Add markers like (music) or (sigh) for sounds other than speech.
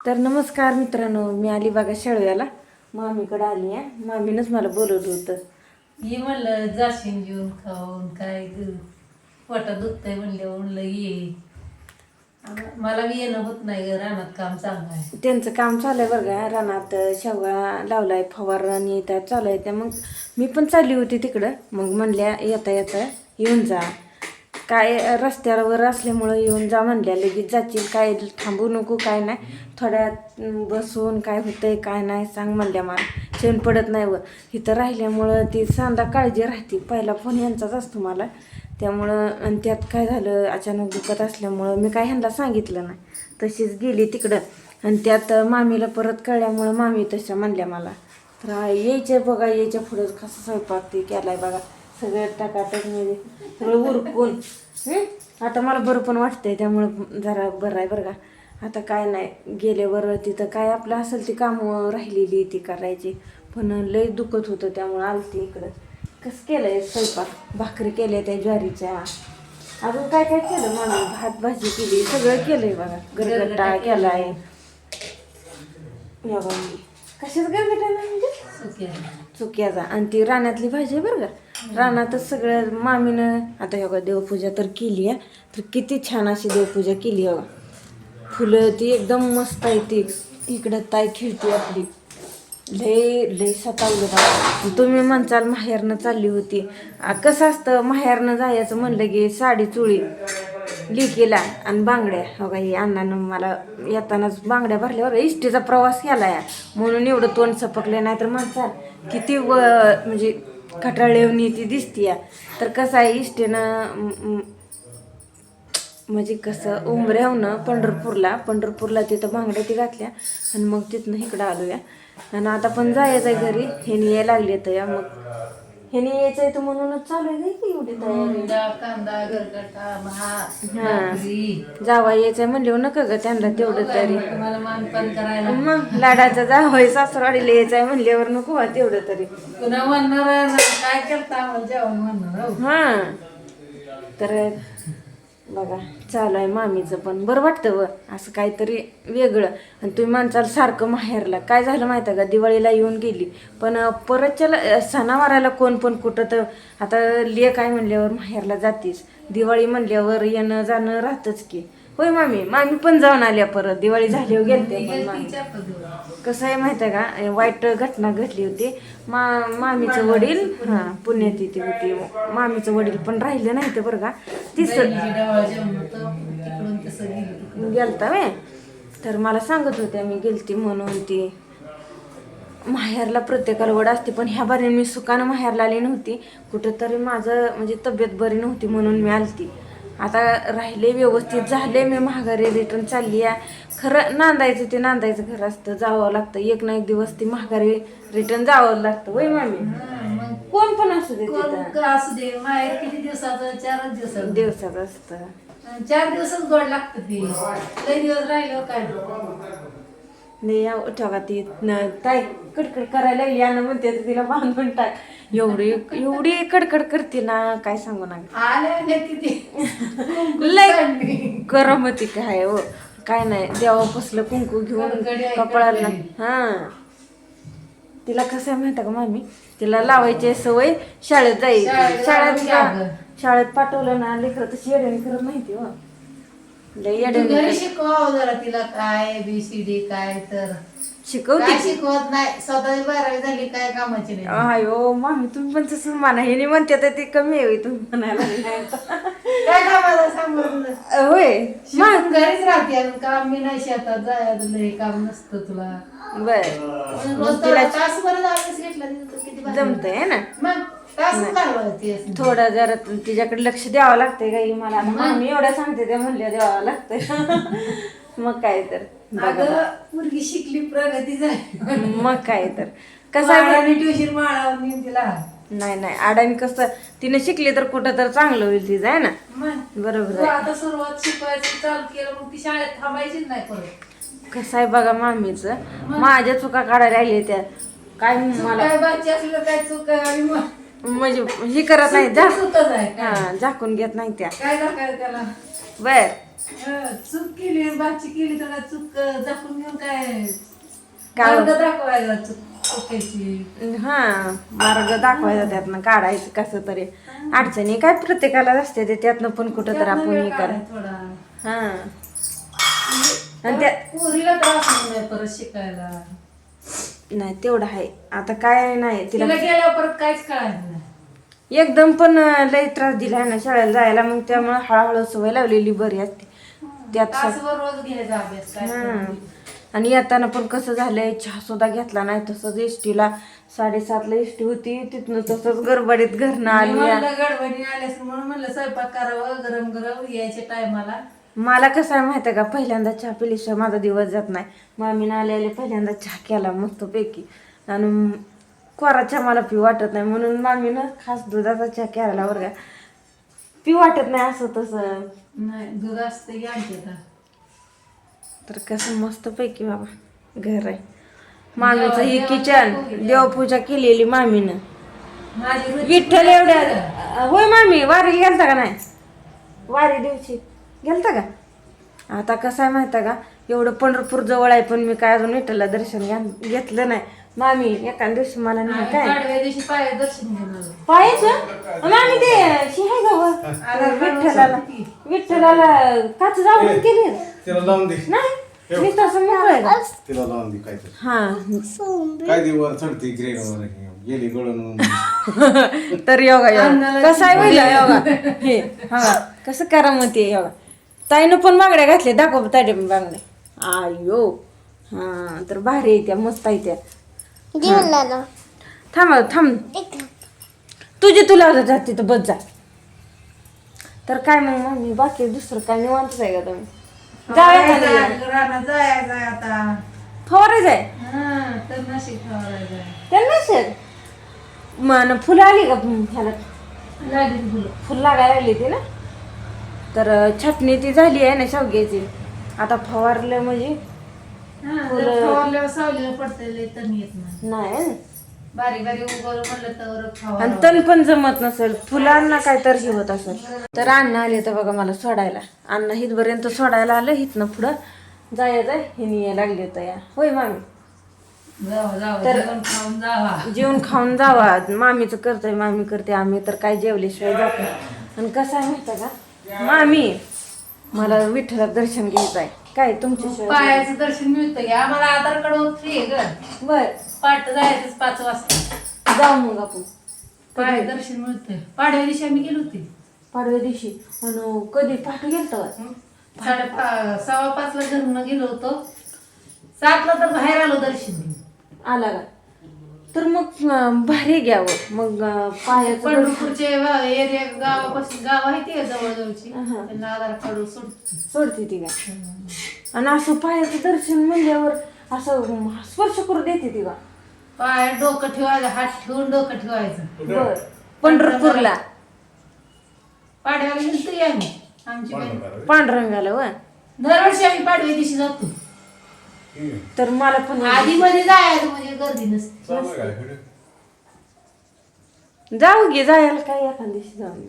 तर नमस्कार मित्रांनो मी आली बघा शेळव्याला. मामीकडे आली आहे मामीनंच मला बोलवलं होतं. ये म्हणलं जाशीन जेवून खाऊन काय पोटात दुखतंय म्हणले म्हणलं ये. मला बी येणं होत नाही ग रानात काम चांगलं आहे. त्यांचं काम चालू आहे बरं का रानात शेवगा लावलाय फवारणी त्यात चालू आहे त्या. मग मी पण चालली होती तिकडं. मग म्हणल्या येता येता येऊन जा. काय रस्त्यावर असल्यामुळं येऊन जा म्हणल्या लगेच जातील काय थांबू नको काय नाही. थोड्यात बसून काय होतंय काय नाही सांग म्हणल्या मला शेण पडत नाही व इथं राहिल्यामुळं ती सांदा काळजी राहते. पहिला फोन यांचाच असतो मला. त्यामुळं आणि त्यात काय झालं अचानक दुखत असल्यामुळं मी काय ह्यांना सांगितलं नाही. तशीच गेली तिकडं. आणि त्यात मामीला परत कळल्यामुळं मामी तशा म्हणल्या मला. तर यायच्या बघा यायच्या पुढं कसं स्वयंपाक ते केला आहे बघा. सगळं टाकाटक म्हणजे सगळं उरकून? आता मला बरं पण वाटतंय त्यामुळं जरा बरं आहे बरं का. आता काय नाही. गेल्यावर तिथं काय आपलं असेल ती कामं राहिलेली ती करायची. पण लय दुखत होतं त्यामुळं आलती इकडं. कसं केलंय स्वयंपाक? भाकरी केल्या त्या ज्वारीच्या. अजून काय काय केलं म्हणून भात भाजी केली. सगळं केलंय बघा. गरगट्टा केलाय. या बाई. कशाच गरगट्टा म्हणजे? चुक्याचा आणि ती रानातली भाजी आहे बरं का? रानातच सगळं मामीनं आता हे बघा देवपूजा तर केली आहे तर किती छान अशी देवपूजा केली आहे बघा. फुलं ती एकदम मस्त आहे ती. इकडं ताई खिळती आपली. लय लय सतावलं बघा तुम्ही म्हणचाल माहेरनं चालली होती. कसं असतं माहेरनं जायचं म्हणलं की साडी चुळी लिकेला आणि बांगड्या. हो का हे अण्णानं मला येतानाच बांगड्या भरल्यावर इष्टीचा प्रवास केला या म्हणून एवढं तोंड सपकले नाही तर म्हणचाल किती व म्हणजे खटाळेवणी ती दिसती या तर कसं आहे इष्टेनं म्हणजे कसं उमऱ्यावनं पंढरपूरला पंढरपूरला तिथं बांगड्या ती घातल्या आणि मग तिथनं इकडं आलो या आणि आता पण जायचं आहे घरी हे यायला लागले तर या मग. ह्यानी यायचं आहे तर म्हणूनच चालू आहे की एवढी तयारी. डाळ कांदा गरगटा भात हा. भाकरी. जावा यायचंय म्हणले नका ग त्यांना तेवढं तरी. तुम्हाला मानपान करायला. मग लाडाचा जावय सासरवाडीला यायचंय म्हणल्यावर नको व्हा तेवढं तरी. पुन्हा म्हणणार ना, काय करता? आम्हाला जेवण म्हणणार हो हा. तर बघा चालू आहे मामीचं पण. बरं वाटतं व असं काहीतरी वेगळं. आणि तुम्ही माणसाला सारखं माहेरला. काय झालं माहिती आहे का? दिवाळीला येऊन गेली. पण परतच्या सणावाराला कोण पण कुठं तर आता ले आहे म्हणल्यावर माहेरला जातीस. दिवाळी म्हणल्यावर येणं जाणं राहतंच की. होय मामी. मामी पण जाऊन आल्या परत. दिवाळी झाल्यावर गेलते पण मामी. कसं आहे माहिती आहे का? वाईट घटना घडली होती. मा मामीचं वडील हां पुण्यात येते होती. मामीचं वडील पण राहिलं नाही ते बरं का. गेली गेलता वे तर मला सांगत होत्या मी गेलती म्हणून ती. माहेरला प्रत्येकाला वड असते पण ह्या बारीने मी सुखानं माहेरला आली नव्हती. कुठंतरी माझं म्हणजे तब्येत बरी नव्हती म्हणून मी आलती. आता राहिले व्यवस्थित झाले मी महागारी रिटर्न चालली आहे. खरं नांदायचं ते नांदायचं घर असतं जावं लागतं. एक ना एक दिवस ती महागारी रिटर्न जावं लागतं. वय मामी? हा, कोण पण असू दे तिथं. असू दे? माहेर किती दिवसाचं? चारच दिवसाचं. दिवसाचं असतं. चार दिवसच गोड लागतं ती. लई दिवस राहिलो काय? नाही या ठेवा ती. न- ताई कडकड करायला लागली. आणि म्हणते तर तिला बांधून टाक. एवढी एवढी कडकड करते ना काय सांगू ना लय करमती काय हो. काय नाही देवा बसलं कुंकू घेऊन कडकडी. हा. तिला कसं आहे माहिती का मामी? तिला लावायची सवय शाळेत जायची. शाळेत शाळेत पाठवलं ना लेकर तशी येड्याने करत माहिती हो. लय तू घरी. शिकवावं जरा तिला काय बी सी डी काय तर. शिकवते. काय की. शिकवत नाही? स्वतःची बारावी झाली काय कामाची नाही. अयो मामी तुम्ही पण तसं म्हणा. हे म्हणते तर ते कमी आहे होय तुम्ही म्हणायला काय कामाला सांग बरं तुला? होय. शिकून घरीच राहते अजून काम मी नाही शेतात जायचं लय काम नसतं तुला. बर. रोज तिला तासभर अभ्यास घेतला तिथं तर किती भारी. जमतंय ना? मग असं. थोडं जरा तू- तिच्याकडे लक्ष द्यावं लागतंय काही मला. आता मामी एवढ्या सांगते त्या म्हणल्या द्यावं लागतंय. (laughs) मग काय तर. बघा अगं मुलगी शिकली प्रगती झाली. मग काय तर. कसं आहे ट्युशन माळावर नेऊन तिला. नाही नाही. अडाणी कसं तिने शिकली तर कुठं तर चांगलं होईल तिचं आहे ना? मग? बरोबर तू आहे. आता सुरुवात शिकवायची चालू केलं मग ती शाळेत थांबायचीच नाही परत. कसं आहे बघा मामीचं. माझ्या चुका काढायला राहिले त्या. काय मला काय बाची असलं काय चूक मग? म्हणजे हे करत नाही जा. सुतच आहे काय? हा झाकून घेत नाही त्या. काय दाखवायचं त्याला? बर. हं, चूक केली बाची केली तर काय चूक अं, झाकून घेऊन काय? काय? मार्ग चूक हा मार्ग दाखवायचा त्यातनं काढायचं कसं तरी. अडचणी काय प्रत्येकाला असते ते त्यातनं पण कुठं तर आपण हे करा. थोडा. हा. आणि त्या पोरीला त्रास होऊ नये परत शिकायला. नाही तेवढं आहे. आता काय नाही तिला तिला गेल्यावर परत काहीच कळायचं नाही. एकदम पण लय त्रास दिलाय ना शाळेला जायला मग त्यामुळे हळूहळू सवय लावलेली बरी असते. त्यात सग- तासभर रोज घ्यायचा अभ्यास काय हं. आणि येताना पण कसं झालंय चहा सुद्धा घेतला नाही तसंच एसटीला. साडेसातला एसटी होती तिथनं तसंच गडबडीत घरनं मी आली. म्हणलं गडबडी आल्यास म्हणून म्हणलं स्वयंपाक करावं गरम गरम यायच्या टायमाला. मला कसं आहे माहिती आहे का? पहिल्यांदा चहा पिल्याशिवाय माझा दिवस जात नाही. मामीनं आले आले पहिल्यांदा चहा केला मस्तपैकी. आणि कोरा चहा मला पिऊ वाटत नाही. म्हणून मामीनं खास दुधाचा चहा केला बरं का. पिऊ वाटत नाही असं तसं. नाही दूध असते की तर कसं मस्तपैकी बाबा घर आहे. मामीचं ही किचन देवपूजा केलेली मामीनं. माझी विठ्ठल एवढ्या होय मामी वारी गेलता का नाही? वारी दिवशी. गेलता का? आता कसं आहे माहिती आहे का? एवढं पंढरपूर जवळ आहे पण मी काय अजून विठ्ठलला दर्शन घ्या- घेतलं नाही. मामी एका दिवशी मला नाही काय? दिवशी पाय दर्शन पाहायचं? मामी ते शिहाय गाव विठ्ठलाला विठ्ठलाला काच जाऊन केली तिला लावून दे. नाही मी तसं मोकळं आहे का? तिला लावून दे काय ते हा. काय दे वर चढते वर? गेली गळून. (laughs) तर योगा योगा. कसं आहे पहिला योगा? हे हा. कसं करा मग ते योगा? ताईनं पण बांगड्या घातल्या दाखव ताईने पण बांगड्या. आयो. हा तर भारी आहे त्या मस्त आहे त्या. थांब थांब. तुझी तुला जाते तर बस जा. तर काय मग मम्मी बाकी दुसरं काय निवांतच आहे का तुम्ही? जाऊया का नाही? रानात जायचं आहे आता. फवारायचं आहे? हा तर आहे. त्यांना सर मन फुलं आली का ह्याला? लागली फुलं. फुल लागायला लागली ती ना? तर छटणी ती झाली आहे ना शेवग्याची. आता फवारलं म्हणजे हा, फुलं. जर फवारल्यावर सावलीला पडते लय तण येत नाही. नाही ना. बारीक बारीक उगवलं म्हणलं तर आणि फवार तण पण जमत नसेल. फुलांना काय तर हे होत असेल. तर अण्णा आले तर बघा मला सोडायला. अण्णा हितपर्यंत सोडायला आलं हिथनं पुढं जायचं हिनी यायला लागले तर या. होय मामी? जावा जावा तर- जेवण खाऊन जावा. जेवण खाऊन जावा. मामीचं करतोय मामी करते. आम्ही तर काय जेवल्याशिवाय जात नाही. आणि कसं आहे माहिती का? मामी मला विठ्ठला दर्शन घ्यायचं आहे. काय तुमच्याशिवाय पायाचं दर्शन मिळतं की? आम्हाला आधार कार्ड फ्री आहे ग. बर. पाठ जायचंच पाच वाजता. जाऊ मग आपण. पाय दर्शन मिळतंय पाडव्या दिवशी आम्ही गेलो होते. पाडव्या दिवशी. आणि कधी पाठ गेलतो? साडे सव्वा पाचला घरून गेलो होतो. सातला तर बाहेर आलो दर्शन. आला का? तर मग अं, भारी घ्यावं. मग पायाचं पंढरपूरचे एरिया गावापासून गाव आहे ते जवळजवळची. त्यांना आधार कार्ड सोडते सोडते ती काय आणि असं पायाचं दर्शन म्हणल्यावर असं स्पर्श करू देते ती का? पाय डोकं ठेवायचं हात ठेवून डोकं ठेवायचं. बर. पंढरपूरला. पाडव्याला गेलो तरी आम्ही आमची बहीण पांडुरंगाला व दरवर्षी आम्ही पाडव्या दिवशी जातो. तर मला पण आधी मध्ये जायचं म्हणजे गर्दी नसते. जाऊ घे जायला काय एखाद दिवशी जाऊ.